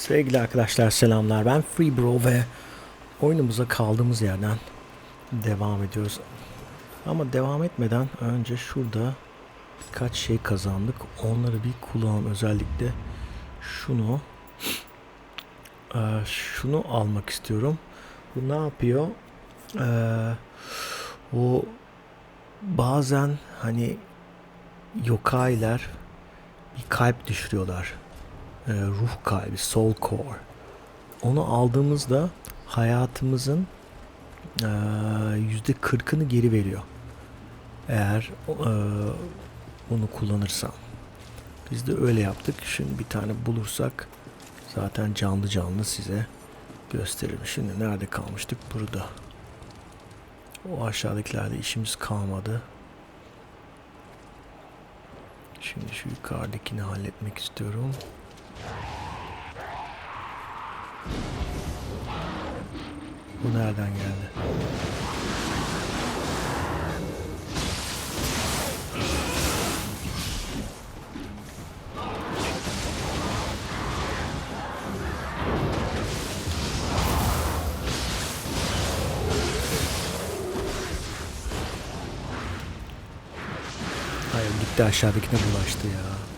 Sevgili arkadaşlar selamlar. Ben Free Bro ve oyunumuza kaldığımız yerden devam ediyoruz. Ama devam etmeden önce şurada birkaç şey kazandık. Onları bir kullanalım. Özellikle şunu eee, şunu almak istiyorum. Bu ne yapıyor? O bazen hani yokailer bir kalp düşürüyorlar e, ruh kalbi, soul core. Onu aldığımızda hayatımızın e, yüzde kırkını geri veriyor. Eğer e, onu kullanırsam. Biz de öyle yaptık. Şimdi bir tane bulursak zaten canlı canlı size gösteririm. Şimdi nerede kalmıştık? Burada. O aşağıdakilerde işimiz kalmadı. Şimdi şu yukarıdakini halletmek istiyorum. Bu nereden geldi? Hayır gitti aşağıdakine bulaştı ya.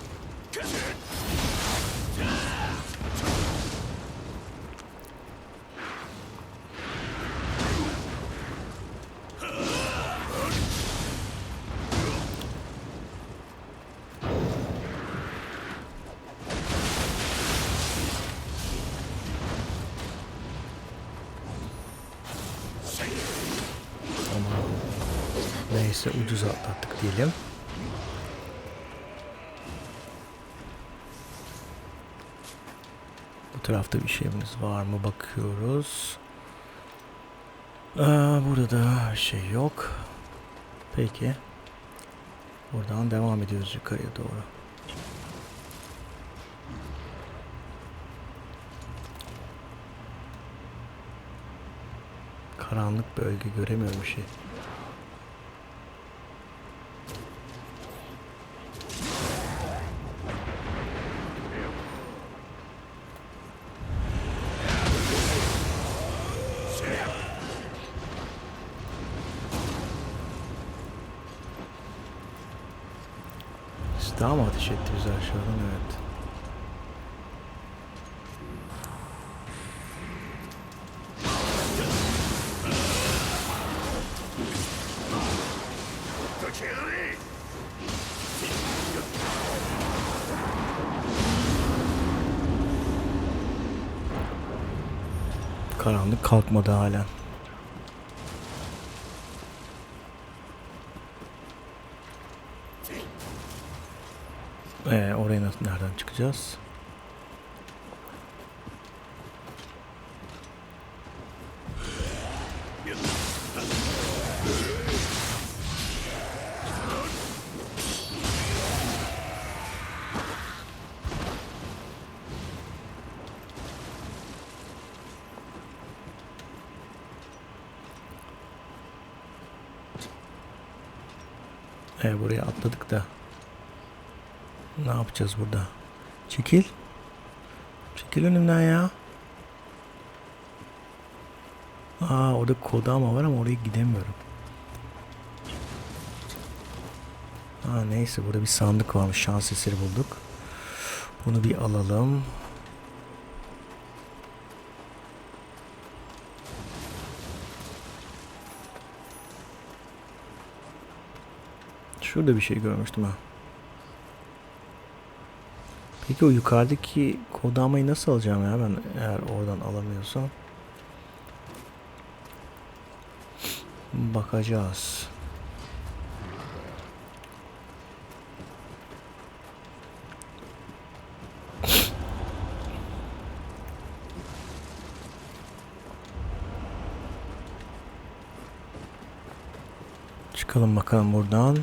Neyse ucuz atlattık diyelim. Bu tarafta bir şeyimiz var mı bakıyoruz. Aa, burada da şey yok. Peki. Buradan devam ediyoruz yukarıya doğru. Karanlık bölge göremiyorum bir şey. Karanlık kalkmadı halen. Ee, oraya nasıl nereden çıkacağız? Ee, buraya atladık da. Ne yapacağız burada? Çekil. Çekil önümden ya. Aa orada kodama var ama oraya gidemiyorum. Ha neyse burada bir sandık varmış. Şans eseri bulduk. Bunu bir alalım. Şurada bir şey görmüştüm ha. Peki o yukarıdaki kodamayı nasıl alacağım ya ben eğer oradan alamıyorsam? Bakacağız. Çıkalım bakalım buradan.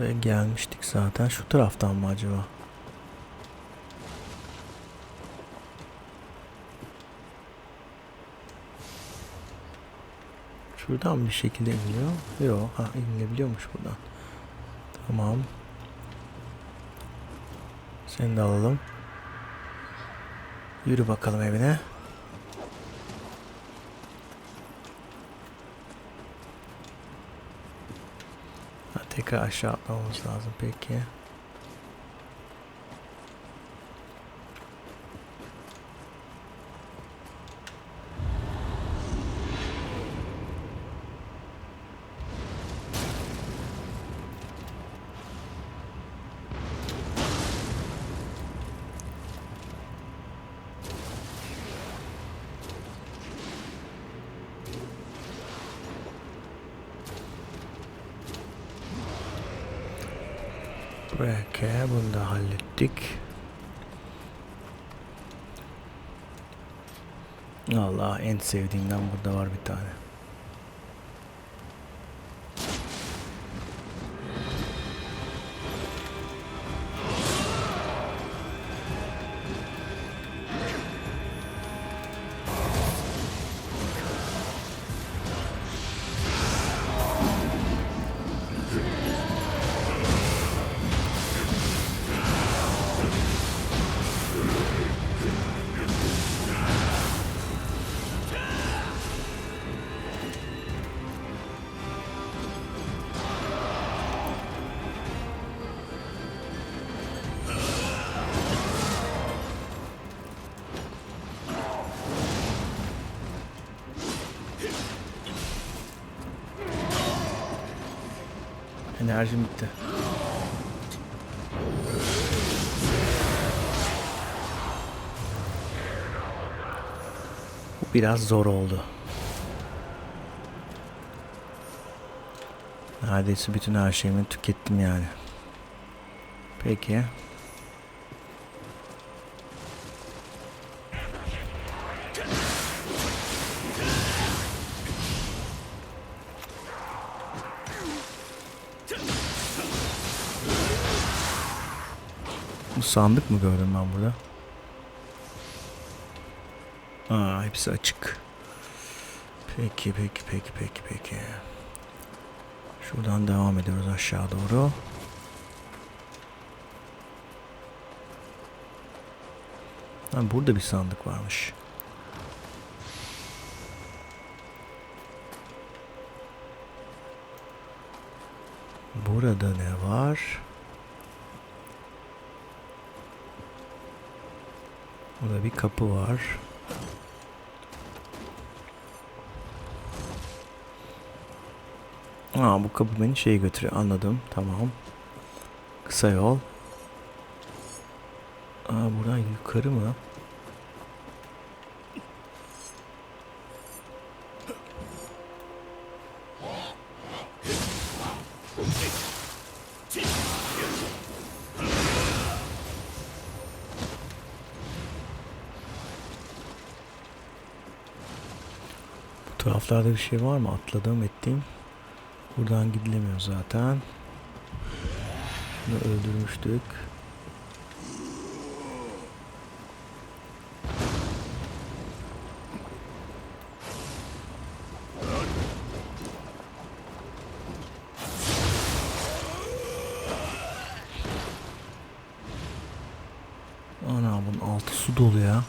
Buraya gelmiştik zaten. Şu taraftan mı acaba? Şuradan bir şekilde iniyor. Yok, ha inilebiliyormuş buradan. Tamam. Seni de alalım. Yürü bakalım evine. Tekrar aşağı atlamamız lazım peki. Peki bunu da hallettik. Allah en sevdiğimden burada var bir tane. Enerjim bitti. Bu biraz zor oldu. Neredeyse bütün her şeyimi tükettim yani. Peki. Sandık mı gördüm ben burada? Aa hepsi açık. Peki peki peki peki peki. Şuradan devam ediyoruz aşağı doğru. Ha, burada bir sandık varmış. Burada ne var? Burada bir kapı var. Aa bu kapı beni şeye götürüyor. Anladım. Tamam. Kısa yol. Aa buradan yukarı mı? Bu taraflarda bir şey var mı? Atladığım ettiğim. Buradan gidilemiyor zaten. Şunu öldürmüştük. Ana bunun altı su dolu ya.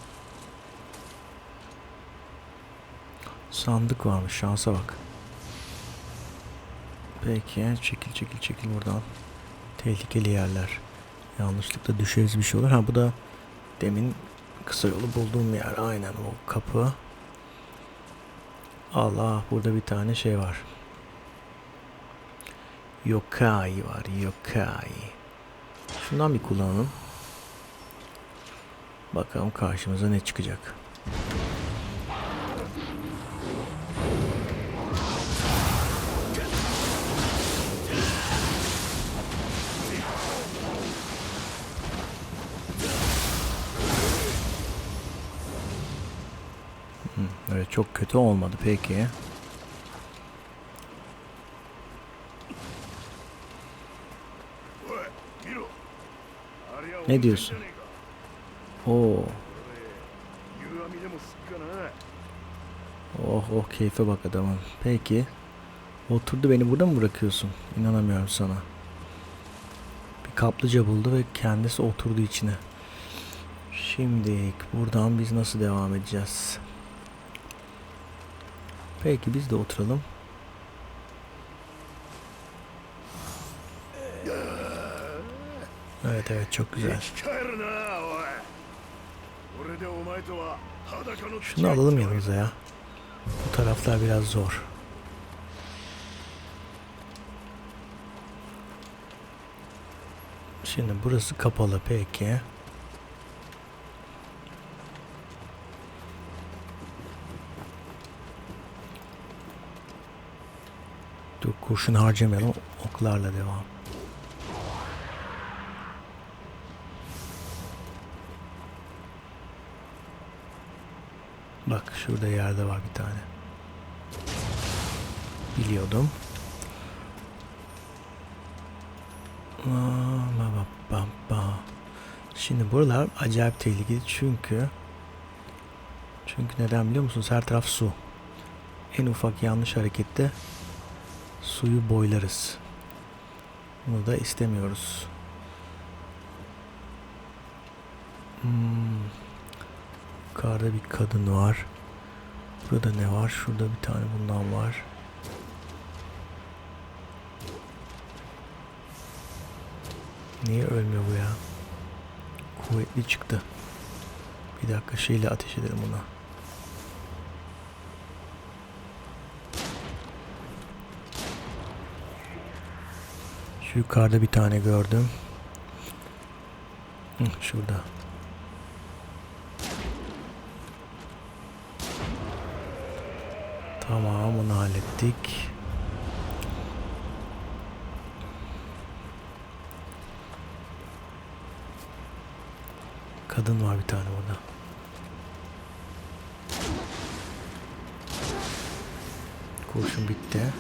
Sandık varmış şansa bak. Peki çekil çekil çekil buradan. Tehlikeli yerler. Yanlışlıkla düşeriz bir şey olur. Ha bu da demin kısa yolu bulduğum yer. Aynen o kapı. Allah burada bir tane şey var. Yokai var. Yokai. Şundan bir kullanalım. Bakalım karşımıza ne çıkacak. Çok kötü olmadı peki. Ne diyorsun? Oo, oh oh keyfe bak adamın. Peki. Oturdu beni burada mı bırakıyorsun? İnanamıyorum sana. Bir kaplıca buldu ve kendisi oturdu içine. Şimdi buradan biz nasıl devam edeceğiz? Peki biz de oturalım. Evet evet çok güzel. Şunu alalım yanımıza ya. Bu taraflar biraz zor. Şimdi burası kapalı peki. Dur kurşun harcamayalım. Oklarla devam. Bak şurada yerde var bir tane. Biliyordum. Şimdi buralar acayip tehlikeli çünkü çünkü neden biliyor musunuz? Her taraf su. En ufak yanlış harekette suyu boylarız. Bunu da istemiyoruz. Hmm. Yukarıda bir kadın var. Burada ne var? Şurada bir tane bundan var. Niye ölmüyor bu ya? Kuvvetli çıktı. Bir dakika şeyle ateş edelim buna. Şu yukarıda bir tane gördüm. Hı, şurada. Tamam onu hallettik. Kadın var bir tane burada. Kurşun bitti.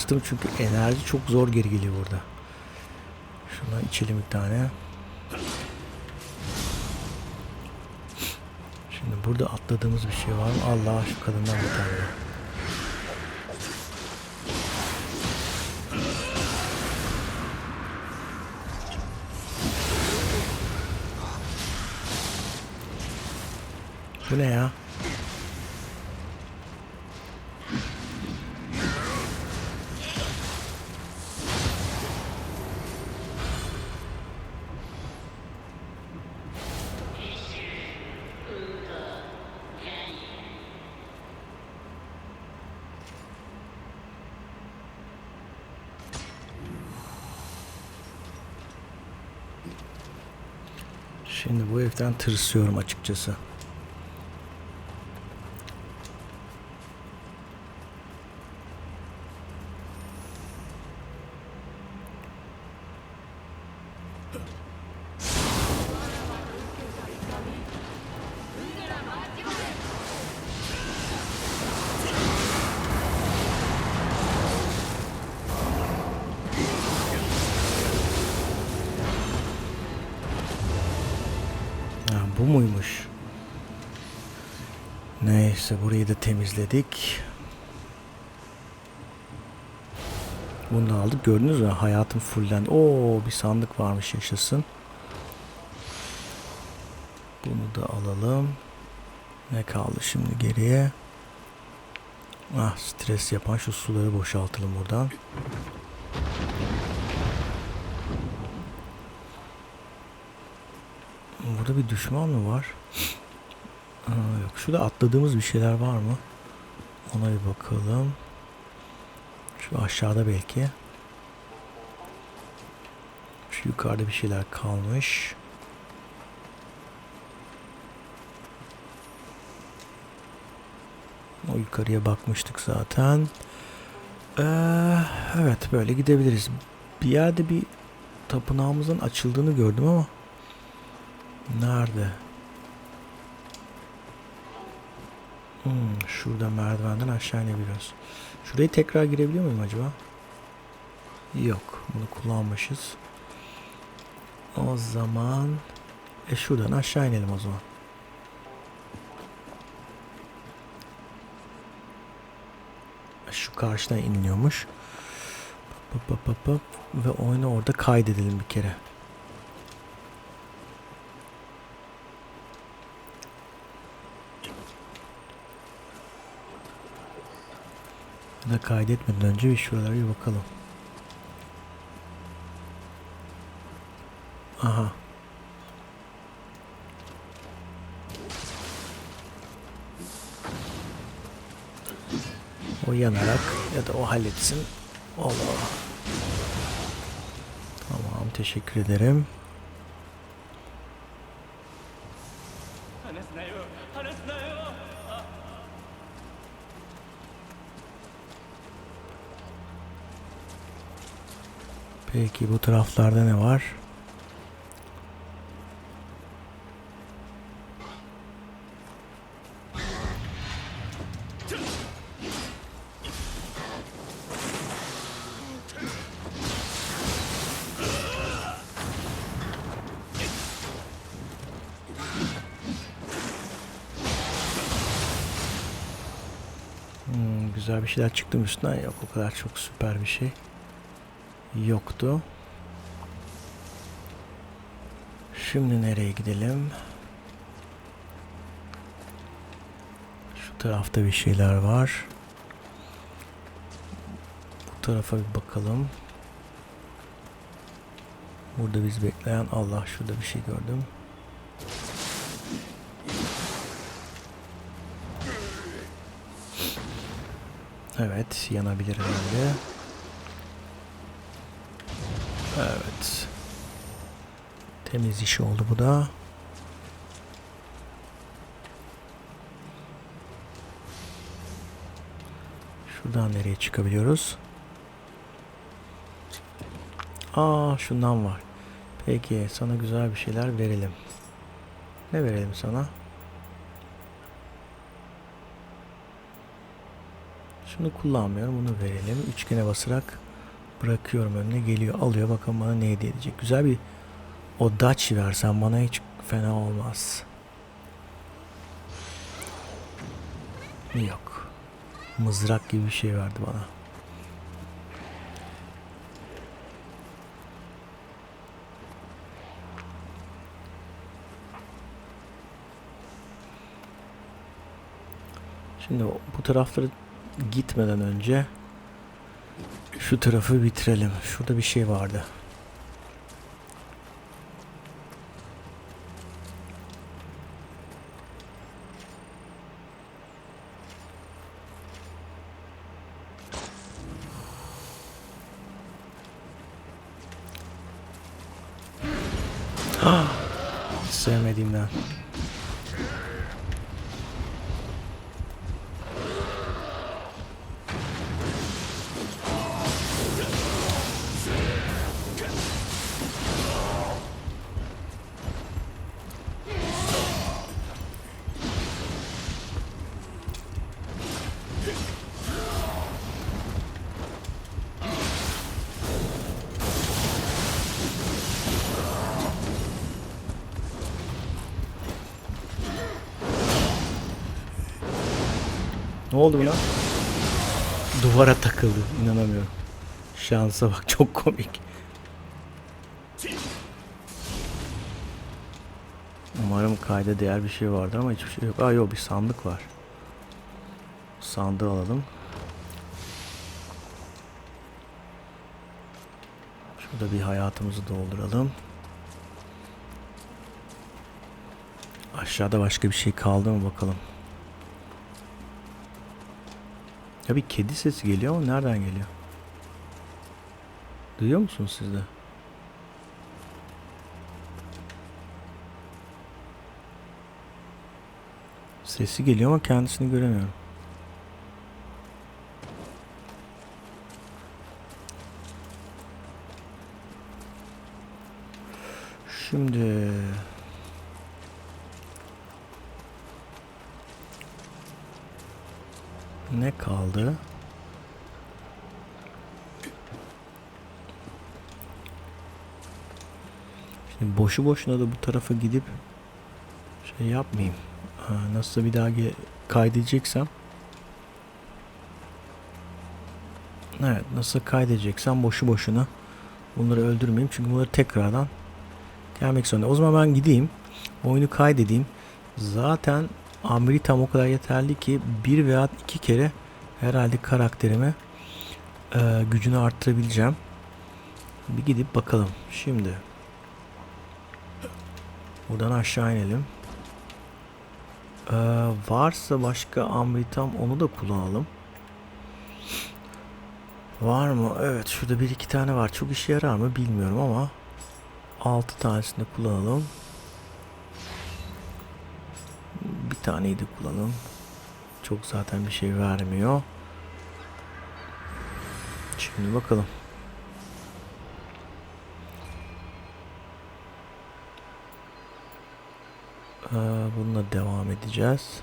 Tırstım çünkü enerji çok zor geri geliyor burada. Şuna içelim bir tane. Şimdi burada atladığımız bir şey var mı? Allah şu kadından bir tane. Bu ne ya? Şimdi bu evden tırsıyorum açıkçası. Bu muymuş? Neyse burayı da temizledik. Bunu da aldık. Gördünüz mü? Hayatım fullendi. Oo bir sandık varmış yaşasın. Bunu da alalım. Ne kaldı şimdi geriye? Ah stres yapan şu suları boşaltalım buradan. Burada bir düşman mı var? Aa, yok. Şurada atladığımız bir şeyler var mı? Ona bir bakalım. Şu aşağıda belki. Şu yukarıda bir şeyler kalmış. O yukarıya bakmıştık zaten. Ee, evet böyle gidebiliriz. Bir yerde bir tapınağımızın açıldığını gördüm ama Nerede? Hmm, şurada merdivenden aşağı inebiliyoruz. Şurayı tekrar girebiliyor muyum acaba? Yok. Bunu kullanmışız. O zaman e şuradan aşağı inelim o zaman. Şu karşıdan iniliyormuş. Pap pap pap pap. Ve oyunu orada kaydedelim bir kere. Da kaydetmeden önce bir şuralara bir bakalım. Aha. O yanarak ya da o halletsin. Allah. Tamam teşekkür ederim. Peki bu taraflarda ne var? Hmm, güzel bir şeyler çıktı mı yok o kadar çok süper bir şey yoktu. Şimdi nereye gidelim? Şu tarafta bir şeyler var. Bu tarafa bir bakalım. Burada biz bekleyen Allah şurada bir şey gördüm. Evet yanabilir herhalde. Evet. Temiz iş oldu bu da. Şuradan nereye çıkabiliyoruz? Aa şundan var. Peki sana güzel bir şeyler verelim. Ne verelim sana? Şunu kullanmıyorum. Bunu verelim. Üçgene basarak bırakıyorum önüne geliyor alıyor. Bakın bana ne hediye edecek. Güzel bir o Daci versen bana hiç fena olmaz. Yok. Mızrak gibi bir şey verdi bana. Şimdi bu tarafları gitmeden önce şu tarafı bitirelim. Şurada bir şey vardı. Ne oldu buna? Duvara takıldı. İnanamıyorum. Şansa bak çok komik. Umarım kayda değer bir şey vardır ama hiçbir şey yok. Aa yok bir sandık var. Sandığı alalım. Şurada bir hayatımızı dolduralım. Aşağıda başka bir şey kaldı mı bakalım. Ya bir kedi sesi geliyor ama nereden geliyor? Duyuyor musunuz siz de? Sesi geliyor ama kendisini göremiyorum. Şimdi ne kaldı? Şimdi boşu boşuna da bu tarafa gidip şey yapmayayım. Ha, nasılsa bir daha ge- kaydedeceksem Evet nasıl kaydedeceksem boşu boşuna bunları öldürmeyeyim. Çünkü bunları tekrardan gelmek zorunda. O zaman ben gideyim. Oyunu kaydedeyim. Zaten Amritam o kadar yeterli ki bir veya iki kere herhalde karakterimi e, gücünü arttırabileceğim. Bir gidip bakalım. Şimdi buradan aşağı inelim. Ee, varsa başka Amritam onu da kullanalım. Var mı? Evet şurada bir iki tane var. Çok işe yarar mı bilmiyorum ama altı tanesini kullanalım. Taneyi de kullanalım. Çok zaten bir şey vermiyor. Şimdi bakalım. Ee, bununla devam edeceğiz.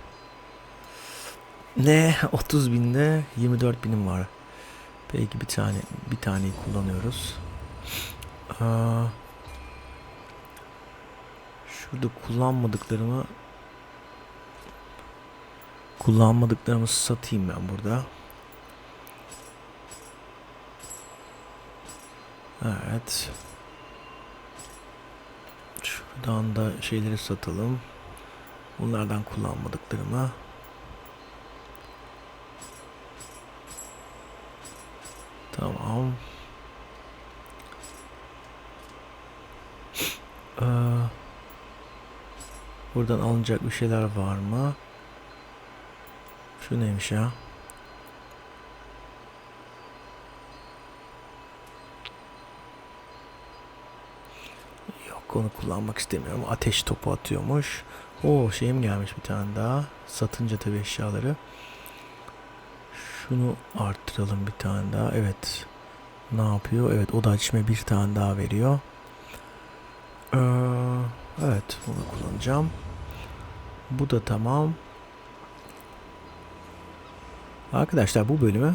Ne? 30 binde 24 binim var. Belki bir tane bir taneyi kullanıyoruz. Aa, şurada kullanmadıklarımı kullanmadıklarımı satayım ben burada. Evet. Şuradan da şeyleri satalım. Bunlardan kullanmadıklarımı. Tamam. Ee, buradan alınacak bir şeyler var mı? Şu neymiş ya? Yok onu kullanmak istemiyorum. Ateş topu atıyormuş. O şeyim gelmiş bir tane daha. Satınca tabii eşyaları. Şunu arttıralım bir tane daha. Evet. Ne yapıyor? Evet o da açma bir tane daha veriyor. Ee, evet bunu kullanacağım. Bu da tamam. Arkadaşlar bu bölümü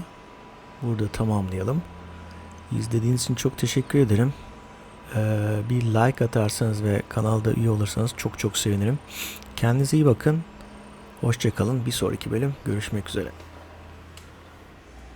burada tamamlayalım. İzlediğiniz için çok teşekkür ederim. Ee, bir like atarsanız ve kanalda üye olursanız çok çok sevinirim. Kendinize iyi bakın. Hoşçakalın. Bir sonraki bölüm görüşmek üzere.